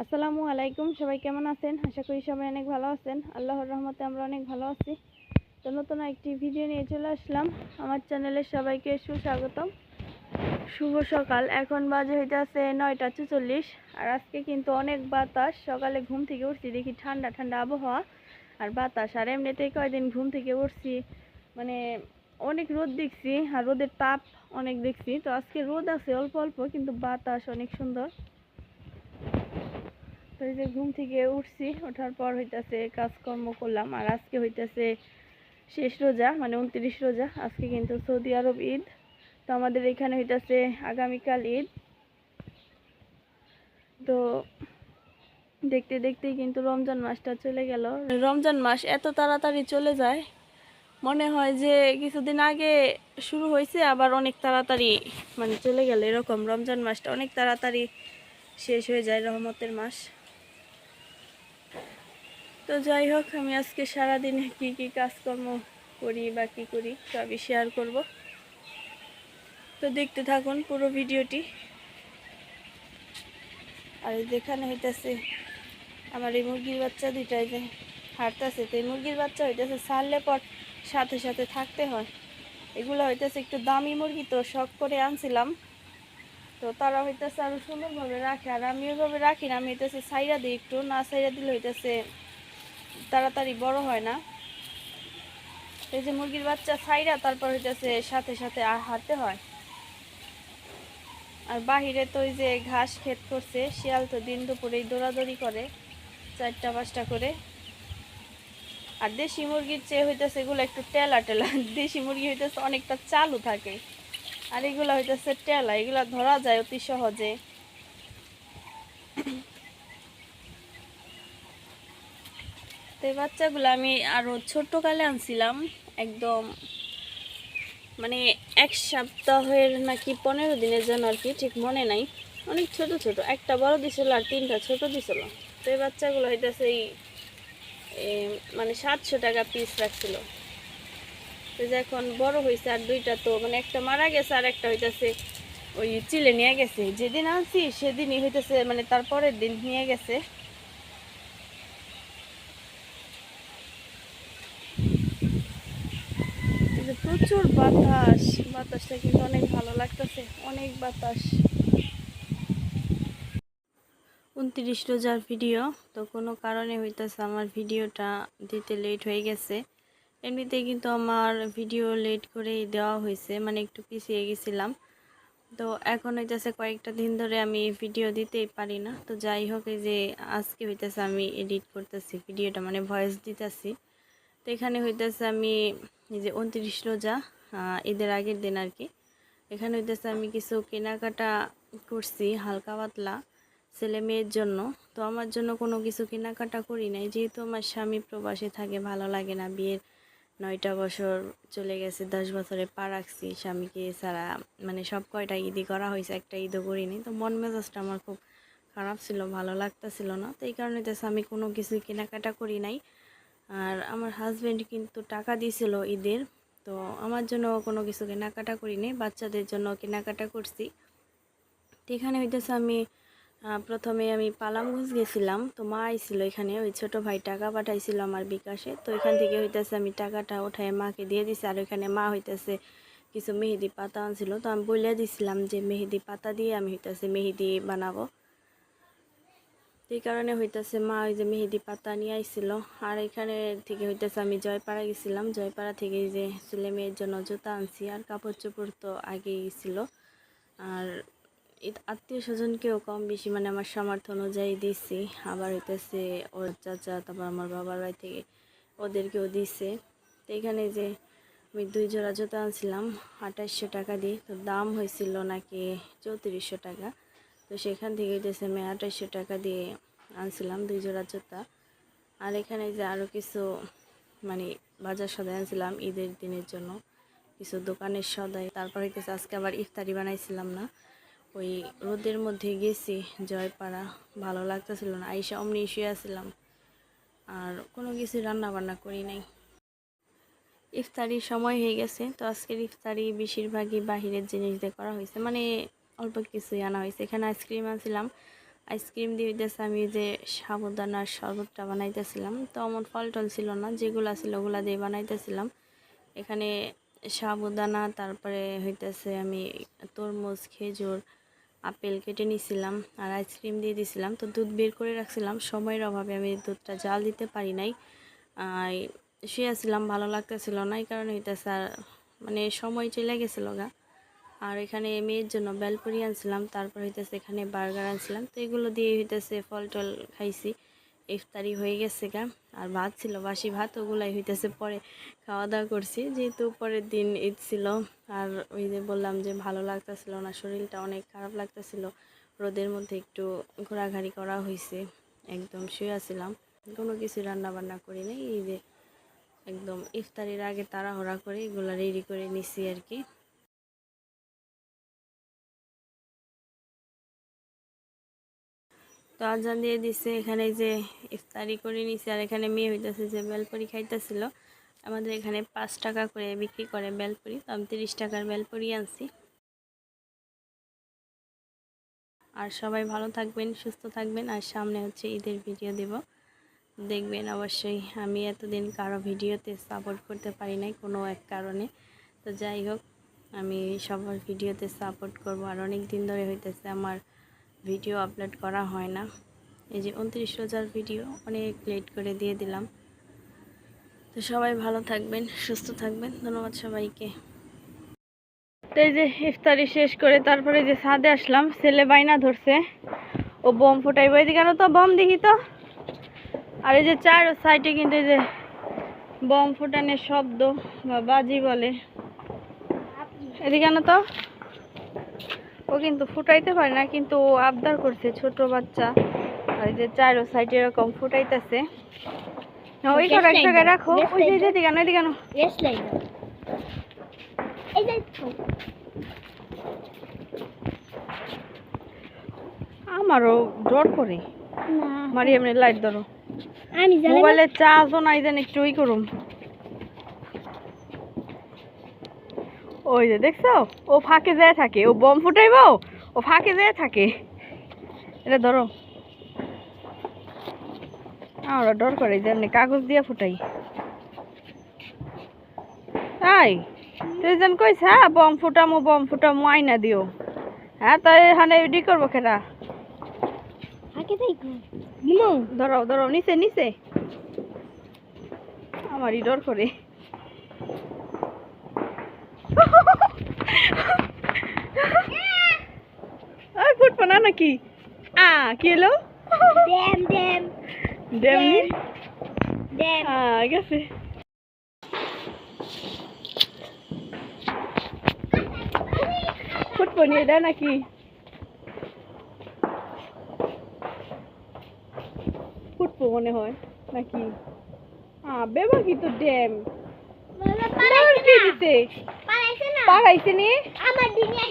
আসসালামু আলাইকুম, সবাই কেমন আছেন? আশা করি সবাই অনেক ভালো আছেন। আল্লাহর রহমতে আমরা অনেক ভালো আছি। তো নতুন একটি ভিডিও নিয়ে চলে আসলাম। আমার চ্যানেলে সবাইকে সুস্বাগতম। শুভ সকাল। এখন বাজে হইতে আছে নয়টা চুচল্লিশ। আর আজকে কিন্তু অনেক বাতাস। সকালে ঘুম থেকে উঠছি, দেখি ঠান্ডা ঠান্ডা আবহাওয়া। আর বাতাস, আর এমনিতেই কয়দিন ঘুম থেকে উঠছি মানে অনেক রোদ দেখছি। আর রোদের তাপ অনেক দেখছি। তো আজকে রোদ আছে অল্প অল্প, কিন্তু বাতাস অনেক সুন্দর। তো এই যে ঘুম থেকে উঠছি, ওঠার পর হইতাছে কাজকর্ম করলাম, আর আজকে হইতাছে শেষ রোজা মানে উনত্রিশ রোজা, আজকে কিন্তু সৌদি আরব ঈদ। তো আমাদের এখানে হইতাছে আগামীকাল ঈদ। তো দেখতে দেখতে কিন্তু রমজান মাসটা চলে গেল। রমজান মাস এত তাড়াতাড়ি চলে যায়, মনে হয় যে কিছুদিন আগে শুরু হয়েছে, আবার অনেক তাড়াতাড়ি মানে চলে গেল। এরকম রমজান মাসটা অনেক তাড়াতাড়ি শেষ হয়ে যায় রহমতের মাস। তো যাই হোক, আমি আজকে সারাদিনে কি কি কাজকর্ম করি বা কী করি সবই শেয়ার করব। তো দেখতে থাকুন পুরো ভিডিওটি। আর যেখানে হইতেছে, আমার এই মুরগির বাচ্চা দুইটাই যে হাঁটতেছে, তো এই মুরগির বাচ্চা হইতেছে ছাড়লে পর সাথে সাথে থাকতে হয়। এগুলো হইতেছে একটু দামি মুরগি তো শখ করে আনছিলাম। তো তারা হইতেছে আরও সুন্দরভাবে রাখে, আর আমি ওইভাবে রাখি না, আমি হইতেছে সাইরা দিই একটু, না সাইরা দিলে হইতেছে তাড়াতাড়ি বড় হয় না। এই যে মুরগির বাচ্চা সাইরা তারপর হইতেছে সাথে সাথে আর হাঁটতে হয়। আর বাহিরে তো ওই যে ঘাস ক্ষেত করছে, শিয়াল তো দিন দুপুরেই দৌড়াদৌড়ি করে চারটা পাঁচটা করে। আর দেশি মুরগির চেয়ে হইতেছে এগুলো একটু টেলা টেলা। দেশি মুরগি হইতেছে অনেকটা চালু থাকে। আর এগুলো হইতেছে টেলা, এগুলো ধরা যায় অতি সহজে। তো এই বাচ্চাগুলো আমি আরও ছোট কালে আনছিলাম, একদম মানে এক সপ্তাহের নাকি পনেরো দিনের জন্য আর কি, ঠিক মনে নাই। অনেক ছোট ছোট, একটা বড় দিছিল আর তিনটা ছোট দিছিল। তো এই বাচ্চাগুলো হইতেছে এই মানে সাতশো টাকা পিস রাখছিল। তো এখন বড় হয়েছে আর দুইটা তো মানে একটা মারা গেছে আর একটা হইতেছে ওই চিলে নিয়ে গেছে। যেদিন আনছি সেদিনই হইতেছে মানে তারপরের দিন নিয়ে গেছে এই যে প্রচুর বাতাস। বাতাসটা কিন্তু অনেক ভালো লাগতেছে। অনেক বাতাস। উনত্রিশ রোজার ভিডিও, তো কোনো কারণে হইতেছে আমার ভিডিওটা দিতে লেট হয়ে গেছে। এমনিতে কিন্তু আমার ভিডিও লেট করেই দেওয়া হয়েছে মানে একটু পিছিয়ে গেছিলাম। তো এখন হইতেছে কয়েকটা দিন ধরে আমি ভিডিও দিতেই পারি না। তো যাই হোক, এই যে আজকে হইতেছে আমি এডিট করতেছি, ভিডিওটা মানে ভয়েস দিতেছি। তো এখানে হইতেছে আমি এই যে উনত্রিশ রোজা ঈদের আগের দিন আর কি এখানে হইতেছে আমি কিছু কেনাকাটা করছি, হালকা পাতলা, ছেলে মেয়ের জন্য। তো আমার জন্য কোনো কিছু কেনাকাটা করি নাই, যেহেতু আমার স্বামী প্রবাসে থাকে, ভালো লাগে না বিয়ের নয়টা বছর চলে গেছে, দশ বছরে পা রাখছি। স্বামীকে ছাড়া মানে সব কয়টা ঈদই করা হয়েছে, একটা ঈদও করিনি। তো মন মেজাজটা আমার খুব খারাপ ছিল, ভালো লাগতেছিল না। তো এই কারণে আমি কোনো কিছুই কেনাকাটা করি নাই। আর আমার হাজব্যান্ড কিন্তু টাকা দিয়েছিল ঈদের। তো আমার জন্য কোনো কিছু কেনাকাটা করিনি, বাচ্চাদের জন্য কেনাকাটা করছি। এখানে হইতেছে আমি প্রথমে আমি পালামগঞ্জ গেছিলাম। তো মা আইছিল এখানে, ওই ছোট ভাই টাকা পাঠাইছিল আমার বিকাশে। তো এখান থেকে হইতেছে আমি টাকাটা উঠায় মাকে দিয়ে দিছি। আর ওইখানে মা হইতেছে কিছু মেহেদি পাতা আনছিল। তো আমি বলে দিছিলাম যে মেহেদি পাতা দিয়ে আমি হইতেছে মেহেদি বানাবো। এই কারণে হইতেছে মা ওই যে মেহেদি পাতা নিয়ে আইছিল। আর এখানে থেকে হইতেছে আমি জয়পাড়া গেছিলাম। জয়পাড়া থেকে যে ছেলে মেয়ের জন্য জুতা আনছি আর কাপড় চোপড় তো আগেই ছিল। আর আত্মীয় স্বজনকেও কম বেশি মানে আমার সামর্থ্য অনুযায়ী দিছি। আবার হইতেছে ওর চাচা, তারপর আমার বাবার বাড়ি থেকে ওদেরকেও দিছে। তো এখানে যে আমি দুই জোড়া জুতা আনছিলাম আঠাশশো টাকা দিয়ে। তো দাম হয়েছিল নাকি চৌত্রিশশো টাকা। তো সেখান থেকে হইতেছে আমি আঠাশশো টাকা দিয়ে আনছিলাম দুই জোড়া জুতা। আর এখানে যে আরও কিছু মানে বাজার সদাই আনছিলাম ঈদের দিনের জন্য। কিছু দোকানের সদাই, তারপর হইতেছে আজকে আবার ইফতারি বানাইছিলাম না। ওই রোদের মধ্যে গেছি জয়পাড়া, ভালো লাগতেছিল না। আইসা অমনি শুয়ে আসছিলাম আর কোনো কিছু রান্না বান্না করি নাই। ইফতারির সময় হয়ে গেছে, তো আজকের ইফতারি বেশিরভাগই বাহিরের জিনিস দিয়ে করা হয়েছে। মানে অল্প কিছুই আনা হয়েছে। এখানে আইসক্রিম আনছিলাম। আইসক্রিম দিয়ে হইতেছে আমি যে সাবুদানার শরবতটা বানাইতেছিলাম। তো আমার ফল টল ছিল না, যেগুলা ছিল ওগুলা দিয়ে বানাইতেছিলাম। এখানে সাবুদানা, তারপরে হইতেছে আমি তরমুজ, খেজুর, আপেল কেটে নিছিলাম আর আইসক্রিম দিয়ে দিছিলাম। তো দুধ বের করে রাখছিলাম। সময়ের অভাবে আমি দুধটা জাল দিতে পারি নাই। শুয়েছিলাম ভালো লাগতেছিল না। এই কারণে হইতেছে আর মানে সময় চলে গেছিল গা। আর এখানে মেয়ের জন্য বেলপুরি আনছিলাম, তারপর হইতেছে এখানে বার্গার আনছিলাম। তো এগুলো দিয়ে হইতেছে ফল টল খাইছি। ইফতারি হয়ে গেছে গা, আর ভাত ছিল, বাসি ভাত, ওগুলাই হইতেছে পরে খাওয়া দাওয়া করছি। যেহেতু পরের দিন ঈদ ছিল, আর ওই যে বললাম যে ভালো লাগতেছিল না, শরীরটা অনেক খারাপ লাগতেছিল, রোদের মধ্যে একটু ঘোরাঘুরি করা হয়েছে একদম শুয়ে আছিলাম। কোনো কিছু রান্না বান্না করি নাই, এই যে একদম ইফতারির আগে তাড়াহড়া করে এগুলো রেডি করে নিছি আর কি। তো আজান দিয়ে দিছে, এখানে যে ইফতারি করে নিছে, আর এখানে মেয়ে হইতেছে যে বেলপুরি খাইতেছিল। আমাদের এখানে পাঁচ টাকা করে বিক্রি করে বেলপুরি, তো আমি তিরিশ টাকার বেলপুরি আনছি। আর সবাই ভালো থাকবেন, সুস্থ থাকবেন, আর সামনে হচ্ছে ঈদের ভিডিও দেব। দেখবেন অবশ্যই আমি এতদিন কারও ভিডিওতে সাপোর্ট করতে পারি নাই কোনো এক কারণে। তো যাই হোক, আমি সবার ভিডিওতে সাপোর্ট করব, আর অনেক দিন ধরে হইতেছে আমার ভিডিও আপলোড করা হয় না। এই যে উনত্রিশ রোজার ভিডিও, অনেক লেট করে দিয়ে দিলাম। তো সবাই ভালো থাকবেন, সুস্থ থাকবেন। ধন্যবাদ সবাইকে। তো এই যে ইফতারি শেষ করে তারপরে যে ছাদে আসলাম, ছেলে বাইনা ধরছে। ও বোম ফুটাইব। এদিকে আনো তো, বোম দেখি তো। আর এই যে চার সাইডে কিন্তু এই যে বোম ফুটানোর শব্দ বা বাজি বলে। এদিকে তো। ও কিন্তু ফুটাইতে পারে না কিন্তু ও আবদার করছে ছোট বাচ্চা। আর এই যে চারো সাইডে এরকম ফুটাইতেছে। ওই করে এক জায়গায় রাখো। ওই যে এদিকে আনো এদিকে যে আমারও ডর করে। না। মারি এমনি লাইট ধরো। আমি জানি না। মোবাইলে চার্জও নাই যেন একটু ওই করুম। ওই যে দেখছ? ও ফাঁকে যায় থাকে ও বম ফুটাইব ও ফাঁকে যায় থাকে। এটা ধরো। আমরা ডর করে যেমনি কাগজ দিয়ে ফুটাই। তাই তুই যেন কইস হ্যাঁ বম ফুটামো বম ফুটামো আইনা দিও। হ্যাঁ তাই এখানে রেডি করব খেলা ধরো ধরো নিচে নিচে। আমারই ডর করে। ফুটবো না নাকি? আ কি এলো ড্যাম ড্যাম। ডেমনি ড্যাম। আ গেছে। ফুটবো নিয়ে দেয় নাকি? ফুটবো মনে হয় নাকি? আ বেবা কি তো ড্যাম কি দিতে? পারাইছে নি আমার দিনে